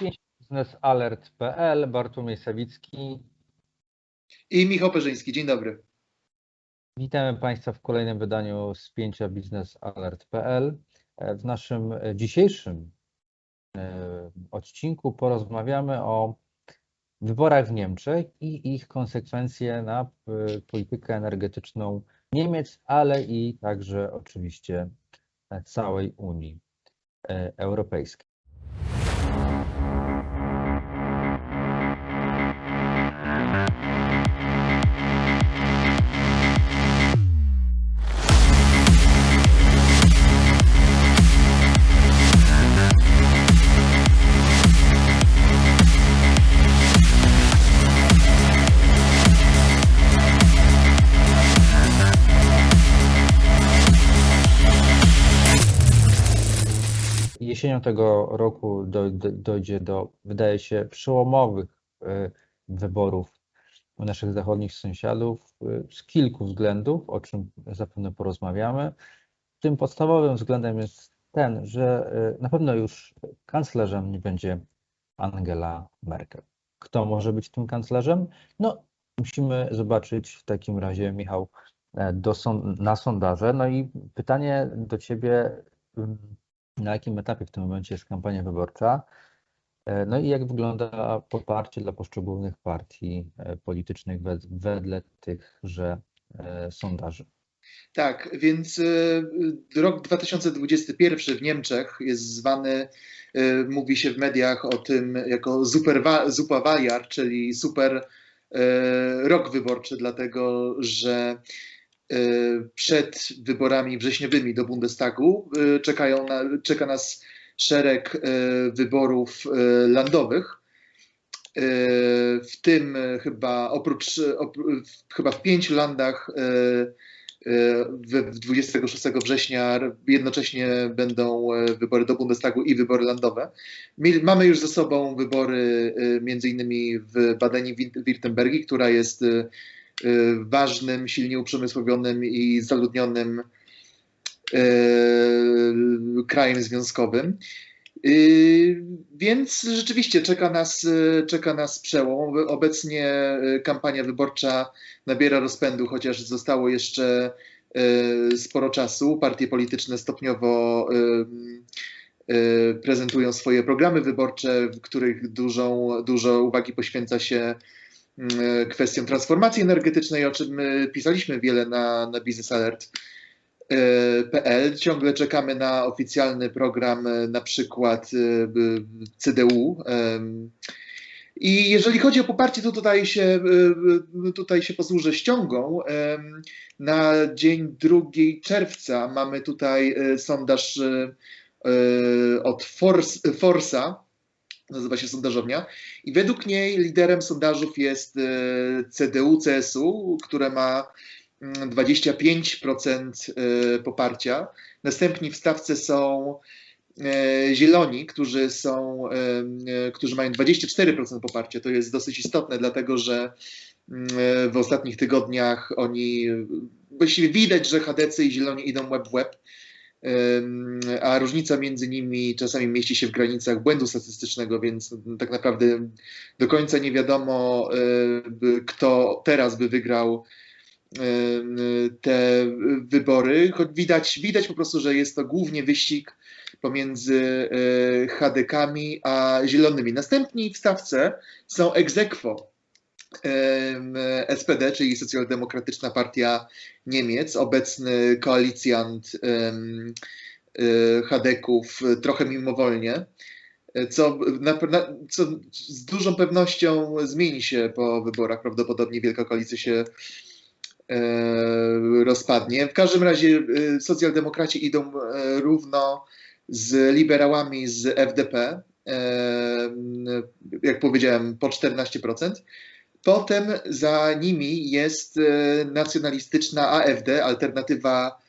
biznesalert.pl, Bartłomiej Sawicki. I Michał Perzyński. Dzień dobry. Witamy Państwa w kolejnym wydaniu spięcia biznesalert.pl. W naszym dzisiejszym e, odcinku porozmawiamy o wyborach w Niemczech i ich konsekwencje na e, politykę energetyczną Niemiec, ale i także oczywiście całej Unii e, Europejskiej. Jesienią tego roku doj- dojdzie do, wydaje się, przełomowych e, wyborów u naszych zachodnich sąsiadów e, z kilku względów, o czym zapewne porozmawiamy. Tym podstawowym względem jest ten, że e, na pewno już kanclerzem nie będzie Angela Merkel. Kto może być tym kanclerzem? No, musimy zobaczyć w takim razie, Michał, do na sondaże. No i pytanie do Ciebie, na jakim etapie w tym momencie jest kampania wyborcza? E, No i jak wygląda poparcie dla poszczególnych partii e, politycznych wed- wedle tychże e, sondaży? Tak, więc rok 2021 w Niemczech jest zwany, mówi się w mediach o tym jako super, czyli super rok wyborczy, dlatego że przed wyborami wrześniowymi do Bundestagu y, czekają na, czeka nas szereg y, wyborów landowych. W tym chyba oprócz, chyba w pięciu landach y, w- w 26 września jednocześnie będą e, wybory do Bundestagu i wybory landowe. Mamy już ze sobą wybory e, między innymi w Badeni-Württembergi, która jest e, e, ważnym, silnie uprzemysłowionym i zaludnionym e, krajem związkowym. Yy, Więc rzeczywiście czeka nas, czeka nas przełom. Obecnie kampania wyborcza nabiera rozpędu, chociaż zostało jeszcze sporo czasu. Partie polityczne stopniowo prezentują swoje programy wyborcze, w których dużą, dużo uwagi poświęca się mm, kwestiom transformacji energetycznej, o czym e, pisaliśmy wiele na, na Business Alert. e, PL. Ciągle czekamy na oficjalny program, e, na przykład e, CDU. I jeżeli chodzi o poparcie, to tutaj się, e, tutaj się posłużę ściągą. Na dzień 2 czerwca mamy tutaj e, sondaż e, e, od Forsa, nazywa się sondażownia, i według niej liderem sondażów jest e, CDU-CSU, które ma mm, 25% e, poparcia. Następni w stawce są e, Zieloni, którzy są, którzy mają 24% poparcia. To jest dosyć istotne, dlatego że mm, w ostatnich tygodniach oni właściwie widać, że chadecy i Zieloni idą web w web, a różnica między nimi czasami mieści się w granicach błędu statystycznego, więc tak naprawdę do końca nie wiadomo, y, kto teraz by wygrał y, te wybory, choć widać, widać po prostu, że jest to głównie wyścig pomiędzy y, HDK-ami a zielonymi. Następni w stawce są. Ym, SPD, czyli Socjaldemokratyczna Partia Niemiec, obecny koalicjant Hadeków, y, trochę mimowolnie, y, co, na, na, co z dużą pewnością zmieni się po wyborach. Prawdopodobnie Wielka Koalicja się rozpadnie. W każdym razie socjaldemokraci idą równo z liberałami z FDP, jak powiedziałem, po 14%. Potem za nimi jest nacjonalistyczna AfD, alternatywa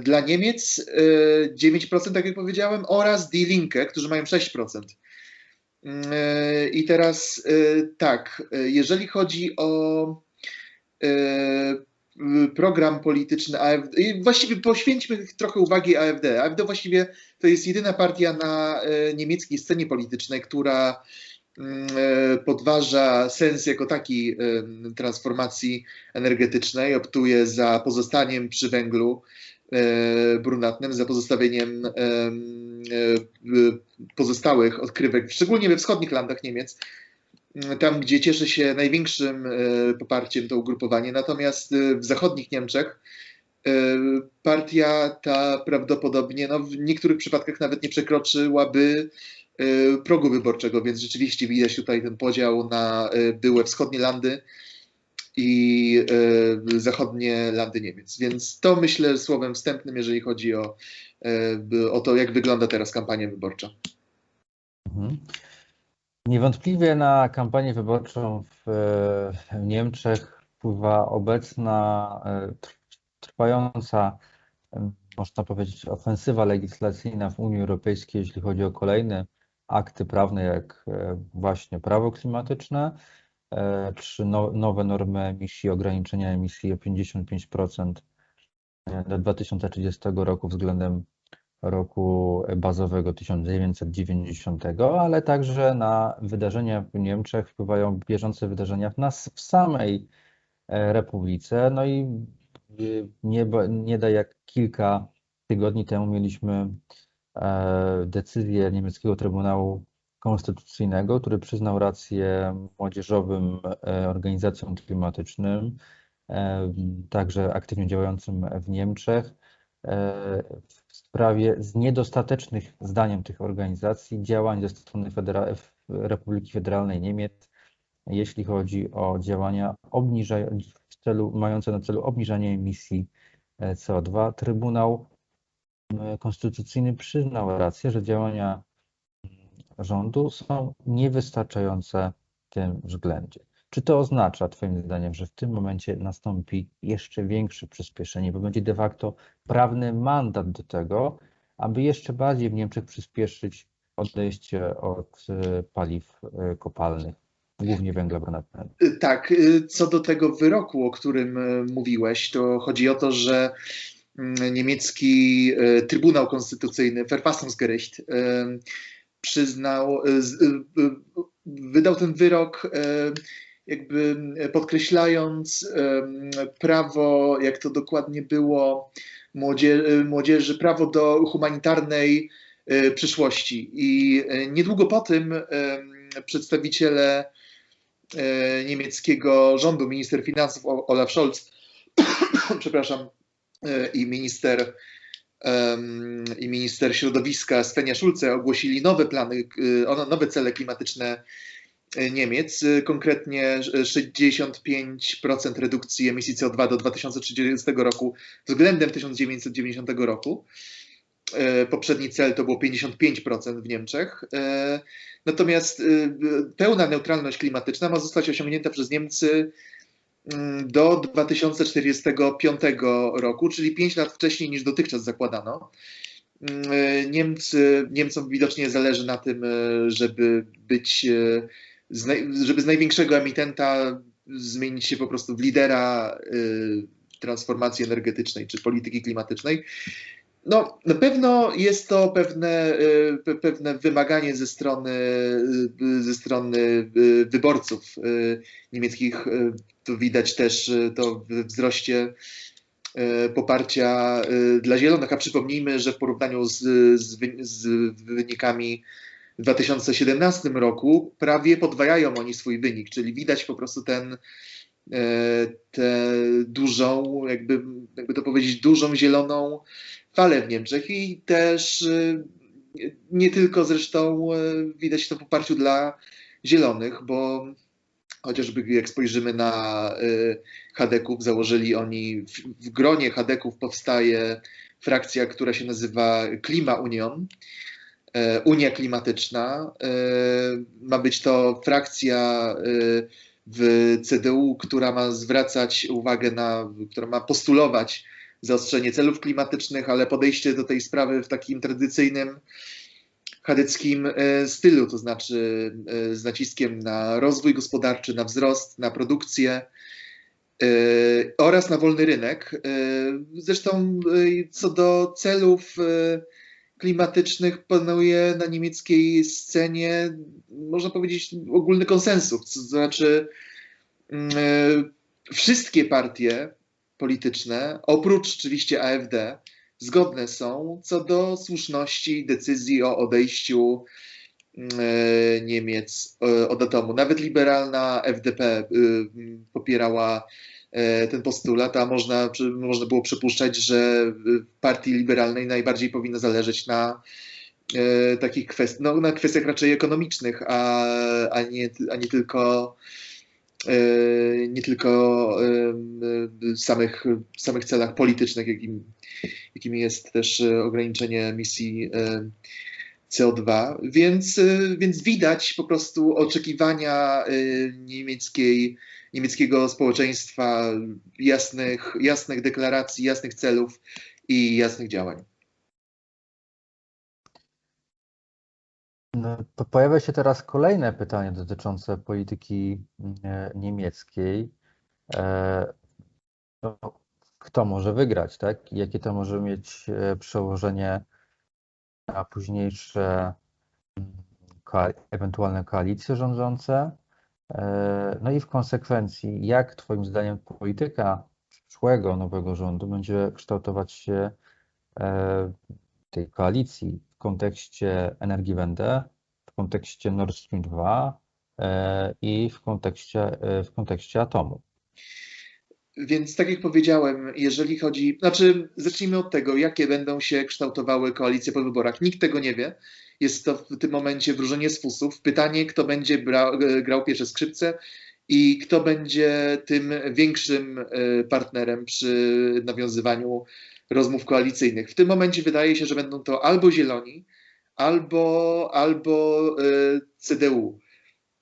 dla Niemiec, e, 9%, tak jak powiedziałem, oraz Die Linke, którzy mają 6%. E, I teraz e, tak, e, jeżeli chodzi o e, program polityczny AfD. Właściwie poświęćmy trochę uwagi AfD. AfD właściwie to jest jedyna partia na niemieckiej scenie politycznej, która podważa sens jako taki transformacji energetycznej, optuje za pozostaniem przy węglu brunatnym, za pozostawieniem pozostałych odkrywek, szczególnie we wschodnich landach Niemiec, tam, gdzie cieszy się największym e, poparciem to ugrupowanie. Natomiast e, w zachodnich Niemczech e, partia ta prawdopodobnie no, w niektórych przypadkach nawet nie przekroczyłaby progu wyborczego, więc rzeczywiście widać tutaj ten podział na byłe wschodnie landy i zachodnie landy Niemiec. Więc to myślę słowem wstępnym, jeżeli chodzi o, o to, jak wygląda teraz kampania wyborcza. Mhm. Niewątpliwie na kampanię wyborczą w Niemczech wpływa obecna e, trwająca, można powiedzieć, ofensywa legislacyjna w Unii Europejskiej, jeśli chodzi o kolejne akty prawne, jak e, właśnie prawo klimatyczne, e, czy nowe normy emisji, ograniczenia emisji o 55% do 2030 roku względem roku bazowego 1990, ale także na wydarzenia w Niemczech wpływają bieżące wydarzenia w nas w samej e, Republice. No i nie, nie da jak kilka tygodni temu mieliśmy decyzję niemieckiego Trybunału Konstytucyjnego, który przyznał rację młodzieżowym e, organizacjom klimatycznym, także aktywnie działającym w Niemczech w sprawie z niedostatecznych, zdaniem tych organizacji, działań ze strony Federa Republiki Federalnej Niemiec, jeśli chodzi o działania w celu, mające na celu obniżanie emisji e, CO2. Trybunał Konstytucyjny przyznał rację, że działania rządu są niewystarczające w tym względzie. Czy to oznacza, Twoim zdaniem, że w tym momencie nastąpi jeszcze większe przyspieszenie, bo będzie de facto prawny mandat do tego, aby jeszcze bardziej w Niemczech przyspieszyć odejście od e, paliw e, kopalnych, głównie węgla brunatnego? E, tak, co do tego wyroku, o którym mówiłeś, to chodzi o to, że niemiecki Trybunał Konstytucyjny, Verfassungsgericht, przyznał, wydał ten wyrok jakby podkreślając prawo, jak to dokładnie było, młodzieży, prawo do humanitarnej e, przyszłości. I e, niedługo po tym przedstawiciele e, niemieckiego rządu, minister finansów Olaf Scholz, przepraszam, i minister i minister środowiska Svenja Schulze ogłosili nowe plany, nowe cele klimatyczne Niemiec, konkretnie 65% redukcji emisji CO2 do 2030 roku względem 1990 roku. E, poprzedni cel to było 55% w Niemczech. E, natomiast e, pełna neutralność klimatyczna ma zostać osiągnięta przez Niemcy do 2045 roku, czyli 5 lat wcześniej niż dotychczas zakładano. Mm, Niemcy, Niemcom widocznie zależy na tym, żeby być żeby z największego emitenta zmienić się po prostu w lidera y, transformacji energetycznej czy polityki klimatycznej. No, na pewno jest to pewne, y, pewne wymaganie ze strony, y, ze strony wyborców niemieckich. Tu widać też to w wzroście poparcia dla Zielonych, a przypomnijmy, że w porównaniu z, z, wynikami w 2017 roku prawie podwajają oni swój wynik, czyli widać po prostu ten, tę dużą, jakby, jakby to powiedzieć, dużą zieloną falę w Niemczech i też e, nie tylko zresztą e, widać to w poparciu dla zielonych, bo chociażby jak spojrzymy na Hadeków, założyli oni, w, gronie Hadeków powstaje frakcja, która się nazywa Klima Union, E, Unia Klimatyczna. E, ma być to frakcja e, w CDU, która ma zwracać uwagę na, która ma postulować zaostrzenie celów klimatycznych, ale podejście do tej sprawy w takim tradycyjnym chadeckim stylu, to znaczy z naciskiem na rozwój gospodarczy, na wzrost, na produkcję. oraz na wolny rynek. Zresztą co do celów klimatycznych panuje na niemieckiej scenie, można powiedzieć, ogólny konsensus. To znaczy, wszystkie partie polityczne, oprócz oczywiście AfD, zgodne są co do słuszności decyzji o odejściu e, Niemiec e, od atomu. Nawet liberalna FDP e, popierała ten postulat, a można, można było przypuszczać, że partii liberalnej najbardziej powinno zależeć na takich kwestiach, no, na kwestiach raczej ekonomicznych, a, a, nie, a nie tylko E, nie tylko e, samych, samych celach politycznych, jakim, jakim jest też ograniczenie emisji e, CO2, więc, więc widać po prostu oczekiwania niemieckiej, niemieckiego społeczeństwa, jasnych, jasnych deklaracji, jasnych celów i jasnych działań. No, pojawia się teraz kolejne pytanie dotyczące polityki e, niemieckiej. E, no, kto może wygrać, tak? Jakie to może mieć e, przełożenie na późniejsze ewentualne koalicje rządzące? No i w konsekwencji, jak Twoim zdaniem polityka przyszłego nowego rządu będzie kształtować się tej koalicji w kontekście Energiewende, w kontekście Nord Stream 2 e, i w kontekście, e, w kontekście atomu. Więc tak jak powiedziałem, jeżeli chodzi, znaczy zacznijmy od tego, jakie będą się kształtowały koalicje po wyborach. Nikt tego nie wie. Jest to w tym momencie wróżenie z fusów. Pytanie, kto będzie brał, grał pierwsze skrzypce i kto będzie tym większym e, partnerem przy nawiązywaniu rozmów koalicyjnych. W tym momencie wydaje się, że będą to albo Zieloni, albo, albo e, CDU.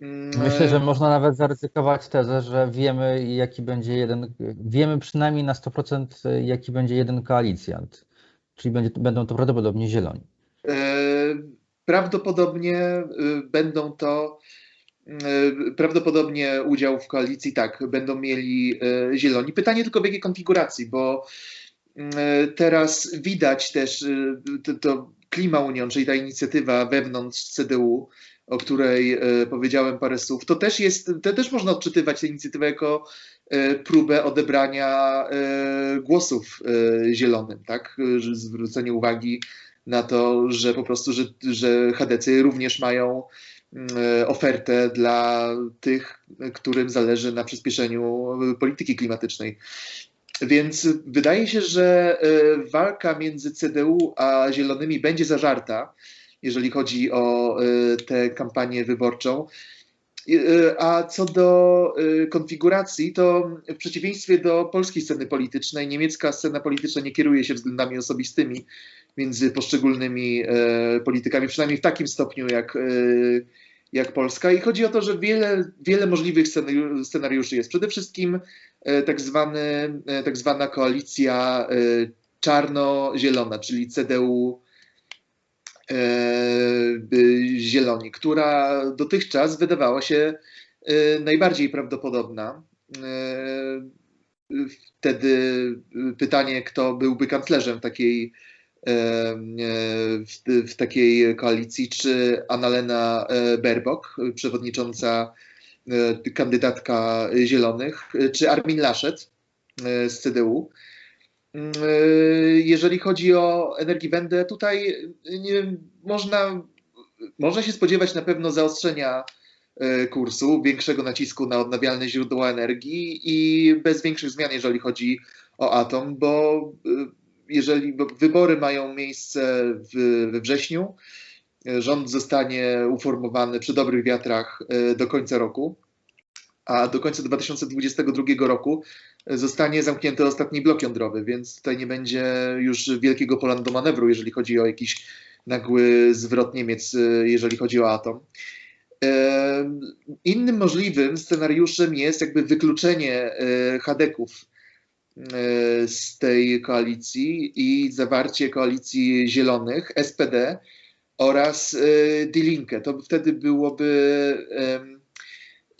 Mm, Myślę, że można nawet zaryzykować tezę, że wiemy, jaki będzie jeden, wiemy przynajmniej na 100%, jaki będzie jeden koalicjant, czyli będzie, będą to prawdopodobnie zieloni. Prawdopodobnie e, będą to prawdopodobnie udział w koalicji, tak, będą mieli zieloni. Pytanie tylko w jakiej konfiguracji, bo teraz widać też to, to Klima Union, czyli ta inicjatywa wewnątrz CDU, o której powiedziałem parę słów, to też jest, to też można odczytywać tę inicjatywę jako próbę odebrania głosów zielonym, tak? Zwrócenie uwagi na to, że po prostu, że, że HDC również mają ofertę dla tych, którym zależy na przyspieszeniu polityki klimatycznej. Więc wydaje się, że e, walka między CDU a Zielonymi będzie zażarta, jeżeli chodzi o e, tę kampanię wyborczą. E, a co do konfiguracji, to w przeciwieństwie do polskiej sceny politycznej, niemiecka scena polityczna nie kieruje się względami osobistymi między poszczególnymi politykami, przynajmniej w takim stopniu jak, jak Polska. I chodzi o to, że wiele, wiele możliwych scenariuszy jest. Przede wszystkim E, tak, zwany, e, tak zwana koalicja e, czarno-zielona, czyli CDU Zieloni, która dotychczas wydawała się najbardziej prawdopodobna. Wtedy pytanie, kto byłby kanclerzem takiej, w, w takiej koalicji, czy Annalena Baerbock, przewodnicząca E, kandydatka Zielonych, e, czy Armin Laschet e, z CDU. Mm, jeżeli chodzi o Energiewende, tutaj nie, można, można się spodziewać na pewno zaostrzenia kursu, większego nacisku na odnawialne źródła energii i bez większych zmian, jeżeli chodzi o atom, bo jeżeli bo wybory mają miejsce w, we wrześniu, rząd zostanie uformowany przy dobrych wiatrach e, do końca roku, a do końca 2022 roku zostanie zamknięty ostatni blok jądrowy, więc tutaj nie będzie już wielkiego pola do manewru, jeżeli chodzi o jakiś nagły zwrot Niemiec, e, jeżeli chodzi o atom. E, innym możliwym scenariuszem jest jakby wykluczenie Hadeków z tej koalicji i zawarcie koalicji zielonych, SPD, oraz e, Die Linke. To wtedy byłoby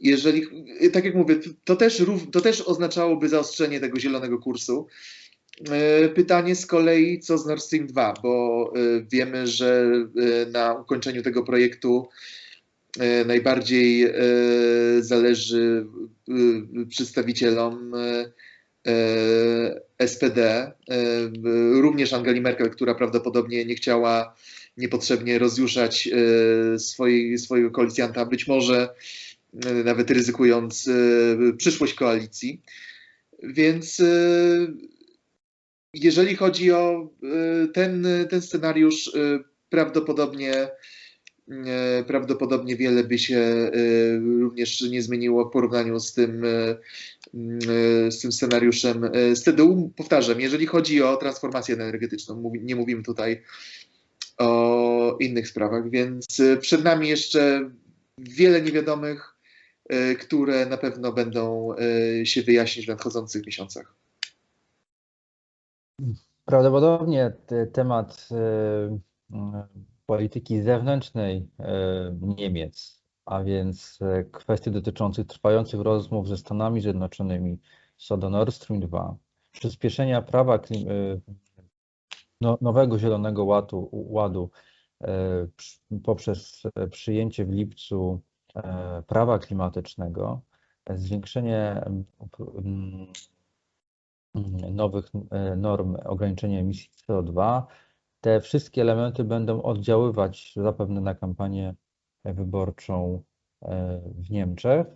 jeżeli, tak jak mówię, to też, to też oznaczałoby zaostrzenie tego zielonego kursu. E, Pytanie z kolei, co z Nord Stream 2, bo e, wiemy, że e, na ukończeniu tego projektu najbardziej zależy przedstawicielom SPD, również Angeli Merkel, która prawdopodobnie nie chciała niepotrzebnie rozjuszać swojego koalicjanta, być może nawet ryzykując e, przyszłość koalicji. Więc e, jeżeli chodzi o e, ten, ten scenariusz, e, prawdopodobnie e, prawdopodobnie wiele by się e, również nie zmieniło w porównaniu z tym, e, z tym scenariuszem e, z TDU. Powtarzam, jeżeli chodzi o transformację energetyczną, nie mówimy tutaj o innych sprawach, więc e, przed nami jeszcze wiele niewiadomych, e, które na pewno będą e, się wyjaśnić w nadchodzących miesiącach. Prawdopodobnie te- temat e, polityki zewnętrznej e, Niemiec, a więc e, kwestii dotyczących trwających rozmów ze Stanami Zjednoczonymi co do Nord Stream 2, przyspieszenia prawa klim, e, no, nowego Zielonego Ładu, ładu e, poprzez e, przyjęcie w lipcu e, prawa klimatycznego, e, zwiększenie nowych e, norm ograniczenia emisji CO2. Te wszystkie elementy będą oddziaływać zapewne na kampanię wyborczą e, w Niemczech.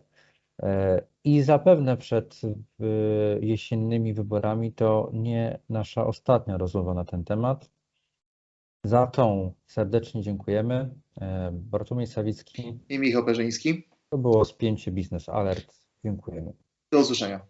E, I zapewne przed e, jesiennymi wyborami to nie nasza ostatnia rozmowa na ten temat. Za tą serdecznie dziękujemy. E, Bartłomiej Sawicki, I Michał Perzyński. to było spięcie Biznes Alert. Dziękujemy. Do usłyszenia.